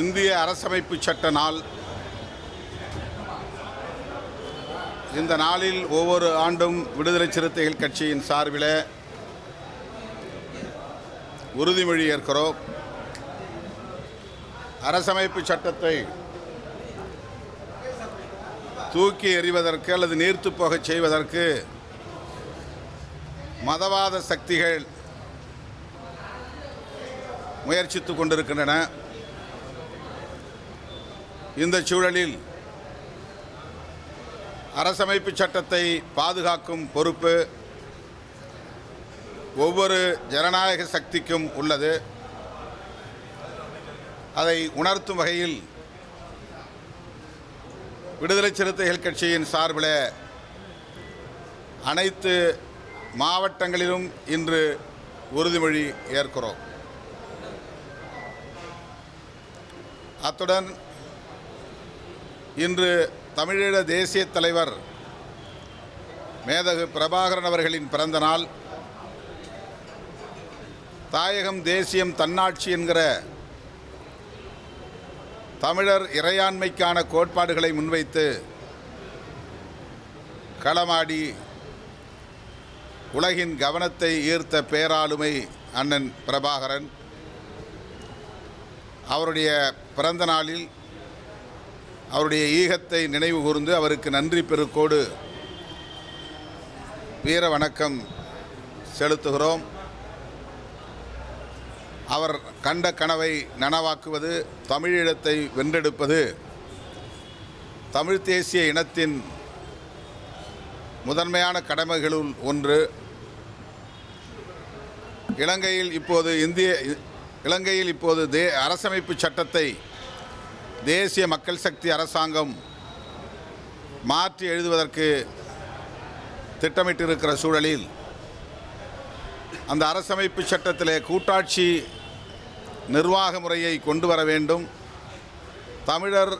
இந்திய அரசமைப்பு சட்ட நாள். இந்த நாளில் ஒவ்வொரு ஆண்டும் விடுதலை சிறுத்தைகள் கட்சியின் சார்பில் உறுதிமொழி ஏற்கிறோம். அரசமைப்பு சட்டத்தை தூக்கி எறிவதற்கு அல்லது நீர்த்து போகச் செய்வதற்கு மதவாத சக்திகள் முயற்சித்துக் கொண்டிருக்கின்றன. இந்த சூழலில் அரசமைப்பு சட்டத்தை பாதுகாக்கும் பொறுப்பு ஒவ்வொரு ஜனநாயக சக்திக்கும் உள்ளது. அதை உணர்த்தும் வகையில் விடுதலை சிறுத்தைகள் கட்சியின் சார்பில் அனைத்து மாவட்டங்களிலும் இன்று உறுதிமொழி ஏற்கிறோம். அத்துடன் இன்று தமிழீழ தேசிய தலைவர் மேதகு பிரபாகரன் அவர்களின் பிறந்த நாள். தாயகம் தேசியம் தன்னாட்சி என்கிற தமிழர் இறையாண்மைக்கான கோட்பாடுகளை முன்வைத்து களமாடி உலகின் கவனத்தை ஈர்த்த பேராளுமை அண்ணன் பிரபாகரன். அவருடைய பிறந்த நாளில் அவருடைய ஈகத்தை நினைவு கூர்ந்து அவருக்கு நன்றி பெருக்கோடு வீர வணக்கம் செலுத்துகிறோம். அவர் கண்ட கனவை நனவாக்குவது தமிழீழத்தை வென்றெடுப்பது தமிழ் தேசிய இனத்தின் முதன்மையான கடமைகளுள் ஒன்று. இலங்கையில் இப்போது இந்திய இலங்கையில் இப்போது தே அரசமைப்பு சட்டத்தை தேசிய மக்கள் சக்தி அரசாங்கம் மாற்றி எழுதுவதற்கு திட்டமிட்டிருக்கிற சூழலில் அந்த அரசமைப்பு சட்டத்திலே கூட்டாட்சி நிர்வாக முறையை கொண்டு வர வேண்டும் தமிழர்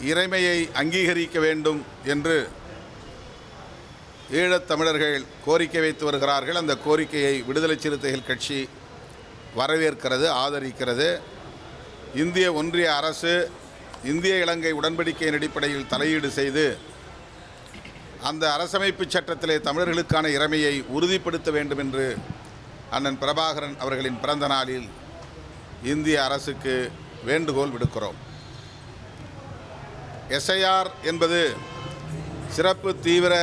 இறைமையை அங்கீகரிக்க வேண்டும் என்று ஈழத் தமிழர்கள் கோரிக்கை வைத்து வருகிறார்கள். அந்த கோரிக்கையை விடுதலை சிறுத்தைகள் கட்சி வரவேற்கிறது ஆதரிக்கிறது. இந்திய ஒன்றிய அரசு இந்திய இலங்கை உடன்படிக்கையின் அடிப்படையில் தலையீடு செய்து அந்த அரசமைப்பு சட்டத்திலே தமிழர்களுக்கான இறமையை உறுதிப்படுத்த வேண்டும் என்று அண்ணன் பிரபாகரன் அவர்களின் பிறந்த நாளில் இந்திய அரசுக்கு வேண்டுகோள் விடுக்கிறோம். எஸ்ஐஆர் என்பது சிறப்பு தீவிர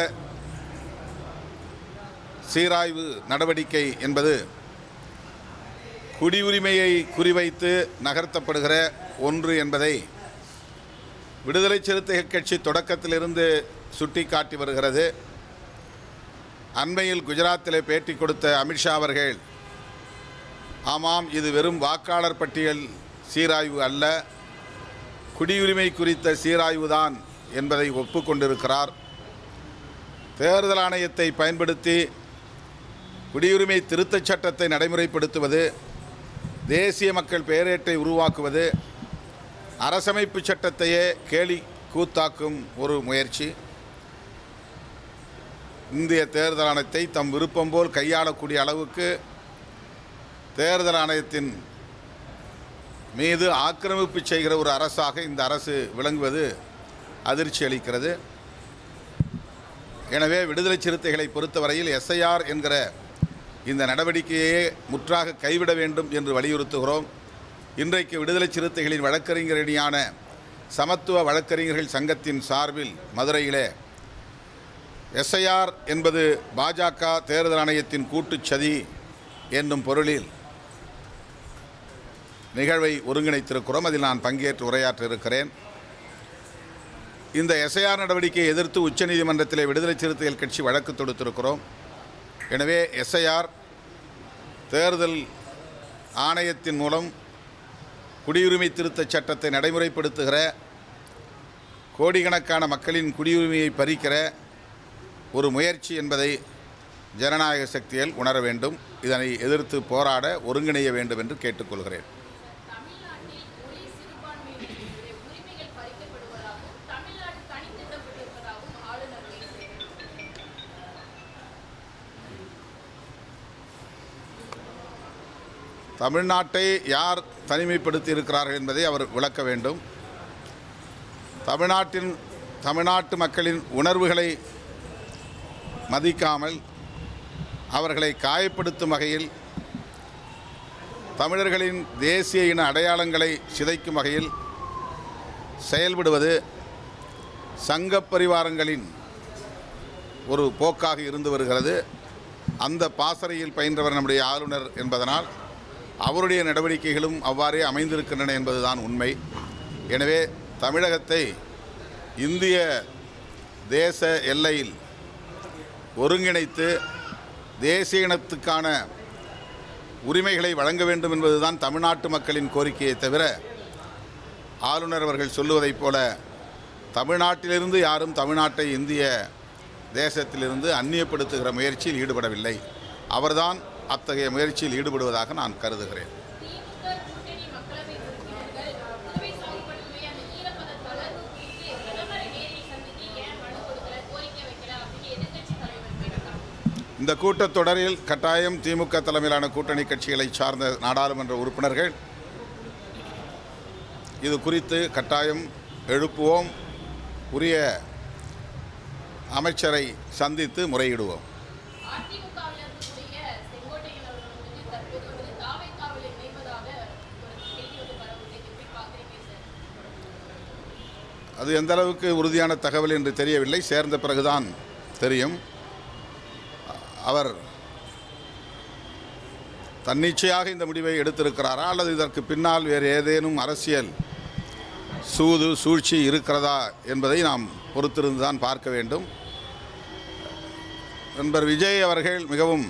சீராய்வு நடவடிக்கை என்பது குடியுரிமையை குறிவைத்து நகர்த்தப்படுகிற ஒன்று என்பதை விடுதலை சிறுத்தைகள் கட்சி தொடக்கத்திலிருந்து சுட்டிக்காட்டி வருகிறது. அண்மையில் குஜராத்திலே பேட்டி கொடுத்த அமித்ஷா அவர்கள் ஆமாம் இது வெறும் வாக்காளர் பட்டியல் சீராய்வு அல்ல குடியுரிமை குறித்த சீராய்வுதான் என்பதை ஒப்புக்கொண்டிருக்கிறார். தேர்தல் ஆணையத்தை பயன்படுத்தி குடியுரிமை திருத்தச் சட்டத்தை நடைமுறைப்படுத்துவது தேசிய மக்கள் பேரேட்டை உருவாக்குவது அரசமைப்பு சட்டத்தையே கேலி கூத்தாக்கும் ஒரு முயற்சி. இந்திய தேர்தல் ஆணையத்தை தம் விருப்பம் போல் கையாளக்கூடிய அளவுக்கு தேர்தல் ஆணையத்தின் மீது ஆக்கிரமிப்பு செய்கிற ஒரு அரசாக இந்த அரசு விளங்குவது அதிர்ச்சி அளிக்கிறது. எனவே விடுதலை சிறுத்தைகளை பொறுத்தவரையில் எஸ்ஐஆர் என்கிற இந்த நடவடிக்கையை முற்றாக கைவிட வேண்டும் என்று வலியுறுத்துகிறோம். இன்றைக்கு விடுதலை சிறுத்தைகளின் வழக்கறிஞரணியான சமத்துவ வழக்கறிஞர்கள் சங்கத்தின் சார்பில் மதுரையிலே எஸ்ஐஆர் என்பது பாஜக தேர்தல் ஆணையத்தின் கூட்டுச் சதி என்னும் பொருளில் நிகழ்வை ஒருங்கிணைத்திருக்கிறோம். அதில் நான் பங்கேற்று உரையாற்ற இருக்கிறேன் இந்த எஸ்ஐஆர் நடவடிக்கையை எதிர்த்து உச்சநீதிமன்றத்தில் விடுதலை சிறுத்தைகள் கட்சி வழக்கு தொடுத்திருக்கிறோம். எனவே எஸ்ஐஆர் தேர்தல் ஆணையத்தின் மூலம் குடியுரிமை திருத்தச் சட்டத்தை நடைமுறைப்படுத்துகிற கோடிக்கணக்கான மக்களின் குடியுரிமையை பறிக்கிற ஒரு முயற்சி என்பதை ஜனநாயக சக்திகள் உணர வேண்டும். இதனை எதிர்த்து போராட ஒருங்கிணைய வேண்டும் என்று கேட்டுக்கொள்கிறேன். தமிழ்நாட்டை யார் தனிமைப்படுத்தி இருக்கிறார்கள் என்பதை அவர் விளக்க வேண்டும். தமிழ்நாட்டின் தமிழ்நாட்டு மக்களின் உணர்வுகளை மதிக்காமல் அவர்களை காயப்படுத்தும் வகையில் தமிழர்களின் தேசிய இன அடையாளங்களை சிதைக்கும் வகையில் செயல்படுவது சங்க பரிவாரங்களின் ஒரு போக்காக இருந்து வருகிறது. அந்த பாசறையில் பயின்றவர் நம்முடைய ஆளுநர் என்பதனால் அவருடைய நடவடிக்கைகளும் அவ்வாறே அமைந்திருக்கின்றன என்பதுதான் உண்மை. எனவே தமிழகத்தை இந்திய தேச எல்லையில் ஒருங்கிணைத்து தேசிய இனத்துக்கான உரிமைகளை வழங்க வேண்டும் என்பதுதான் தமிழ்நாட்டு மக்களின் கோரிக்கையை தவிர ஆளுநர் அவர்கள் சொல்லுவதைப் போல தமிழ்நாட்டிலிருந்து யாரும் தமிழ்நாட்டை இந்திய தேசத்திலிருந்து அந்நியப்படுத்துகிற முயற்சியில் ஈடுபடவில்லை. அவர்தான் அத்தகைய முயற்சியில் ஈடுபடுவதாக நான் கருதுகிறேன். இந்த கூட்டத்தொடரில் கட்டாயம் திமுக தலைமையிலான கூட்டணி கட்சிகளை சார்ந்த நாடாளுமன்ற உறுப்பினர்கள் இது குறித்து கட்டாயம் எழுப்புவோம் உரிய அமைச்சரை சந்தித்து முறையிடுவோம். அது எந்த அளவுக்கு உறுதியான தகவல் என்று தெரியவில்லை. சேர்ந்த பிறகுதான் தெரியும். அவர் தன்னிச்சையாக இந்த முடிவை எடுத்திருக்கிறாரா? அல்லது இதற்கு பின்னால் வேறு ஏதேனும் அரசியல் சூது சூழ்ச்சி இருக்கிறதா என்பதை நாம் பொறுத்திருந்து தான் பார்க்க வேண்டும். நண்பர் விஜய் அவர்கள் மிகவும்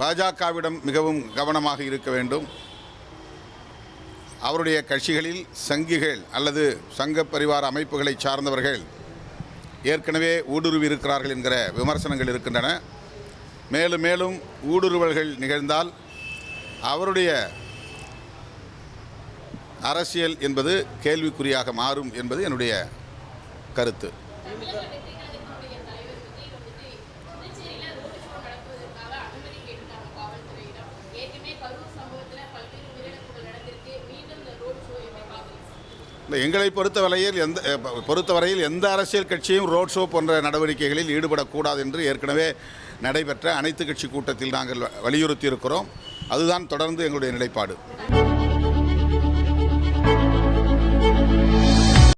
பாஜகவிடம் மிகவும் கவனமாக இருக்க வேண்டும். அவருடைய கட்சிகளில் சங்கிகள் அல்லது சங்க பரிவார அமைப்புகளை சார்ந்தவர்கள் ஏற்கனவே ஊடுருவி இருக்கிறார்கள் என்கிற விமர்சனங்கள் இருக்கின்றன. மேலும் மேலும் ஊடுருவல்கள் நிகழ்ந்தால் அவருடைய அரசியல் என்பது கேள்விக்குறியாக மாறும் என்பது என்னுடைய கருத்து. எங்களை பொறுத்தவரையில் எந்த பொறுத்தவரையில் எந்த அரசியல் கட்சியும் ரோட் ஷோ போன்ற நடவடிக்கைகளில் ஈடுபடக்கூடாது என்று ஏற்கனவே நடைபெற்ற அனைத்து கட்சி கூட்டத்தில் நாங்கள் வலியுறுத்தியிருக்கிறோம். வலியுறுத்தி இருக்கிறோம் அதுதான் தொடர்ந்து எங்களுடைய நிலைப்பாடு.